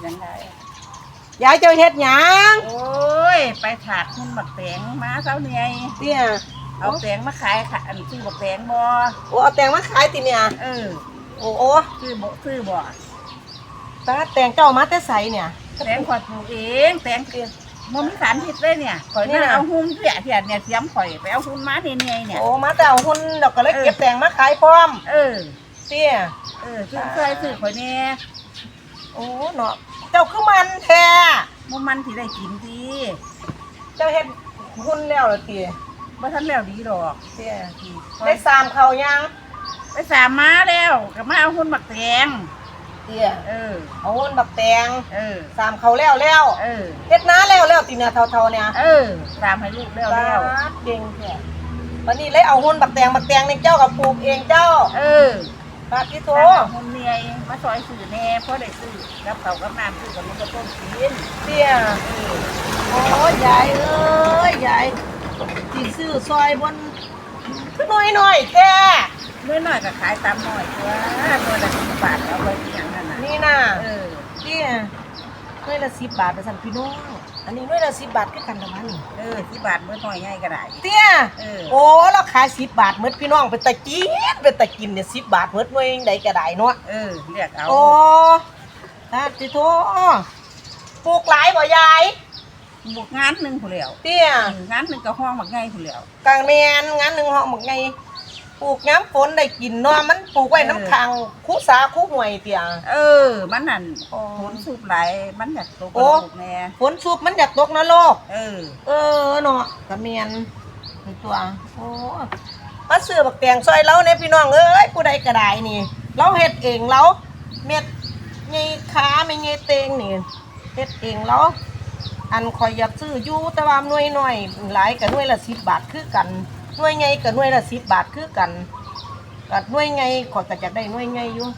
เป็นยังไงยายเจ้าเฮ็ดหยังโอ้ย ไปถากหุ้นบักแตงมาเช้าเนี่ยเตี้ยเอาแตงมาขายค่ะอันซื้อบักแตงบ่โอ้เอาแตงมาขายติเนี่ยเออโอ้โอ้ซื้อบ่ซื้อบ่ตาแตงเจ้ามาแต่ไสเนี่ยแตงขอดปลูกเองแตงมันมีสารพิษเลยเนี่ยข่อยเนี่มายเอาหุ้นเสียเสียเนี่ยเสียมข่อยไปเอาหุ้นมาเนี่ยเนี่ยเนี่ยโอ้มาแต่เอาหุ้นดอกก็เลยเออเก็บแตงมาขายพร้อม เออเตี้ยเออซื้อเคยซื้อข่อยเนี่ย โอ้เนาะเจ้าคือมันแท้มันมันสิได้กินดีเจ้าเฮ็ดหุ้นแล้วเหรอเตี้ยบ่ทันแล้วดีดอกเตี้ยได้สามเขายังไปสามมาแล้วก็มาเอาหุ้นบักแตงเตี้ยเออ เอาหุ้นบักแตงเออสามเขาแล้วแล้วเออเฮ็ดน้าแล้วแล้วติเนี่ยเท่าๆเนี่ยเออตามให้ลูกแล้วแล้วบาดเก่งแท้วันนี้เลยเอาหุ้นบักแตงบักแตงนี่เจ้ากับปลูกเองเจ้า เออ บาดที่โตโตหุ่นเมียมาซอยสื่อแน่เพราะได้ซื้อกับเขาวกับน้ำซื้อกับมันก็ต้มกินเตี้ยเออโอ้ยายเอ้ยยายสิซื้อซอยบนคือน้อยหน่อยๆแท้น้อยหน่อยๆก็ขายตามหน่อยตัวตัวละสิบบาทเอาไว้ที่อย่างนั้นน่ะนี่น่ะเออเตี้ยห น่วยละสิบบาทไปสั่นพี่น้องอันนี้หน่วยละสิบบาทคือกันละมันนี่เออที่บาทเมื่อหน่อยง่ายก็ได้เตี้ยเออโอ้เราขายสิบบาทหมดพี่น้องเป็นตะกินเป็นตะกินเนี่ยสิบบาทหมดหน่วยใดก็ได้เนาะเออเรียกเอาโอ้ตาติโตปลูกหลายบ่ยายบุกงานหนึ่งผู้เหลียวเตี้ยงานหนึ่งก็ห้องบักง่ายผู้เหลียวกลางแมนงานหนึ่งห้องหมกไง ปลูกน้ำฝนได้กินเนาะมันปลูกไว้น้ำคังคู่สาคู่ห่วยเตีย เออ มันนั่นอ๋อผลสูบไหลายมันอยากตกกโอ้ระดูกแน่ฝนชุบมันอยากตกนรกเออ เออเนาะกระเมียนนี่ตัวโอ้มาซื้อบักแตงซอยเราเนี่ยพี่น้องเอ้ยผู้ใดก็ได้นี่ เราเฮ็ดเองเราเม็ดไงขาไม่ไงเตงนี่เฮ็ดเองเราอันคอยอยากซื้ออยู่แต่ว่าหน่วยน้อยหลายกับหน่วยละสิบบาทคือกัน หน่วยไงกับหน่วยละสิบบาทคือกันกับหน่วยไงขอยก็จะได้หน่วยไงอยู่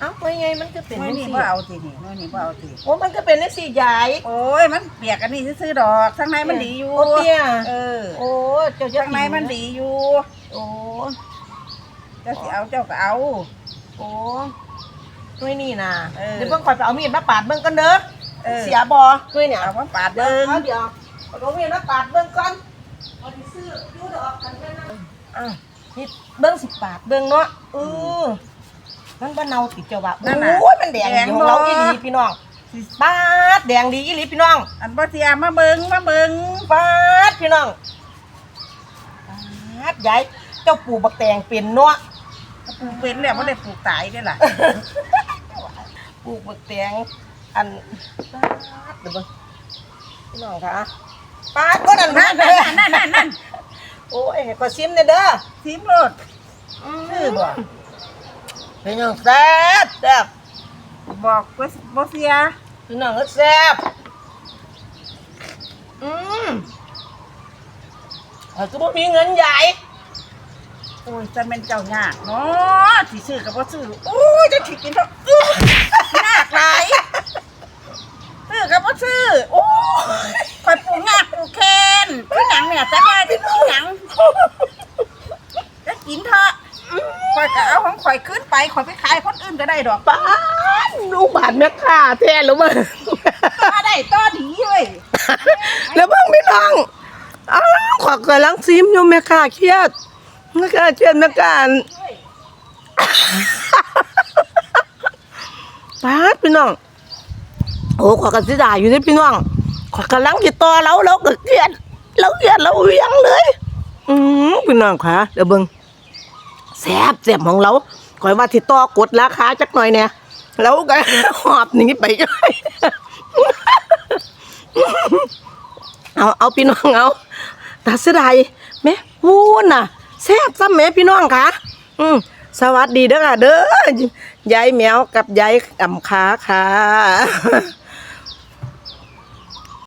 เอ้าหน่วยไงมันก็เป็นน้อยจังนี่ซี่ ว่าเอาสินี่น้อยนี่ว่าเอาสิโอ้มันก็เป็นจังซี่ยาย โอ้ยมันเปียกอันนี้ซื้อๆดอกข้างในมันดีอยู่โอ้เตี้ยเออโอ้เจ้าจะข้างในมันดีอยู่โอ้เจ้าสิเอาเจ้าก็เอา โอ้ด้วยนี่นะเออ เดี๋ยวเพิ่งคอยไปเอามีดมาปาดเบิ่งกันเด้อเออเสียบอด้วยเนี่ยเอามาปาดเดี๋ยวเบิ้งเอาเดี๋ยวเอามีดมาปาดเบิ่งก่อนเอาที่ซื้อยูดอกกันกันนะอะนี่เบิ่งสิปาดเบิ่งเนาะเออมันบ่เนาติดเจ้าว่าโอ้ยมันแดงดีของเราอีหลีพี่น้องปาดแดงดีอีหลีพี่น้องอันบ่เสียมาเบิ้งมาเบิ้งปาดพี่น้องปาดยายเจ้าปู่บักแตงเป็นเนาะ ปลูกเป็นแล้วบ่ได้ปลูกตายได้ล่ะปลูกบักแตงอันปาดเดี๋ยวเบิ่งพี่น้องคะ ปาก็นั่นนั่นเลยนั่นนั่นนั่นโอ้ยก็ซิมเด้อเด้อทิมโลดชื่อบ่พี่น้องแซ่บแซ่บบอกว่าบ่เสียพี่น้องก็แซ่บอืมเออก็บ่มีเงินใหญ่โอ้ยจะเป็นเจ้ายากเนาะสิซื้อก็บ่ซื้อโอ้ยจะสิกินเถอะอื้ยากหลายซื้อก็บ่ซื้อโอ้ยข่อยปลูกงากปลูกแคนพี่หนังเนี่ยแต่ว่าที่พี่หนังจะกินเถอะข่อยก็เอาของ ข่อยขึ้นไปข่อยไปขายคนอื่นก็ได้ดอกป้านลูกบาทแม่ค้าแท้หรือมั้งต่อได้ต่อดีเว้ยแล้วเบิ่งพี่น้องอ้าวขอยกำลังซิมอยู่แม่ค้าเครียดแม่ค้าเครียดแม่ค้าอันป้าดพี่น้องโอ้ขอยกันสิด่าอยู่นี่พี่น้องขอยกำลังติดต่อเราเราก็เกลียดเราเกลียดเราเวียงเลย อืมพี่น้องค่ะเดี๋ยวเบิ่งแซ่บแซ่บของเรา ขอยว่าติดต่อกดราคาจักหน่อยเนี่ยแล้วก็หอบหนีไปจ้อยเอาเอาพี่น้องเอาตาเสียดายแม่วูนน่ะแซ่บซ้ำแม่พี่น้องค่ะอืมสวัสดีเด้อค่ะเด้อยายแมวกับยายอ่ำขาค่ะ